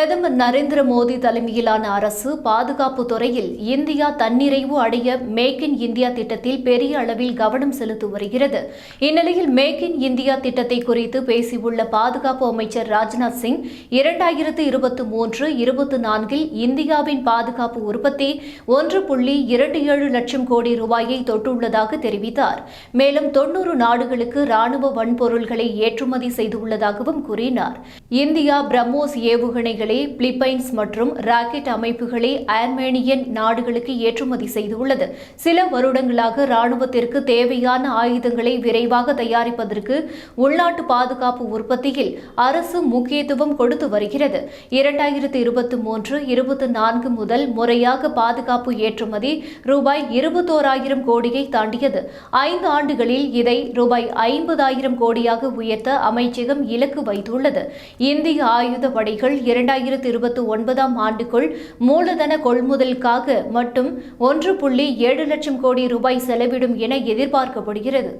பிரதமர் நரேந்திர மோடி தலைமையிலான அரசு பாதுகாப்பு துறையில் இந்தியா தன்னிறைவு அடைய மேக் இன் இந்தியா திட்டத்தில் பெரிய அளவில் கவனம் செலுத்தி வருகிறது. இந்நிலையில் மேக் இன் இந்தியா திட்டத்தை குறித்து பேசியுள்ள பாதுகாப்பு அமைச்சர் ராஜ்நாத் சிங் இரண்டாயிரத்து இருபத்தி மூன்று இருபத்தி நான்கில் இந்தியாவின் பாதுகாப்பு உற்பத்தி ஒன்று புள்ளி இரண்டு ஏழு லட்சம் கோடி ரூபாயை தொட்டுள்ளதாக தெரிவித்தார். மேலும் தொன்னூறு நாடுகளுக்கு ராணுவ வன்பொருள்களை ஏற்றுமதி செய்துள்ளதாகவும் கூறினார். இந்தியா பிரம்மோஸ் ஏவுகணைகளை பிலிப்பைன்ஸ் மற்றும் ராக்கெட் அமைப்புகளை ஆர்மேனியன் நாடுகளுக்கு ஏற்றுமதி செய்துள்ளது. சில வருடங்களாக ராணுவத்திற்கு தேவையான ஆயுதங்களை விரைவாக தயாரிப்பதற்கு உள்நாட்டு பாதுகாப்பு உற்பத்தியில் அரசு முக்கியத்துவம் கொடுத்து வருகிறது. இரண்டாயிரத்தி இருபத்தி மூன்று இருபத்தி நான்கு முதல் முறையாக பாதுகாப்பு ஏற்றுமதி ரூபாய் இருபத்தோராயிரம் கோடியை தாண்டியது. ஐந்து ஆண்டுகளில் இதை ரூபாய் ஐம்பதாயிரம் கோடியாக உயர்த்த அமைச்சகம் இலக்கு வைத்துள்ளது. இந்திய ஆயுத படைகள் இரண்டாயிரத்து இருபத்தி ஒன்பதாம் ஆண்டுக்குள் மூலதன கொள்முதலுக்காக மட்டும் ஒன்று புள்ளி ஏழு லட்சம் கோடி ரூபாய் செலவிடும் என எதிர்பார்க்கப்படுகிறது.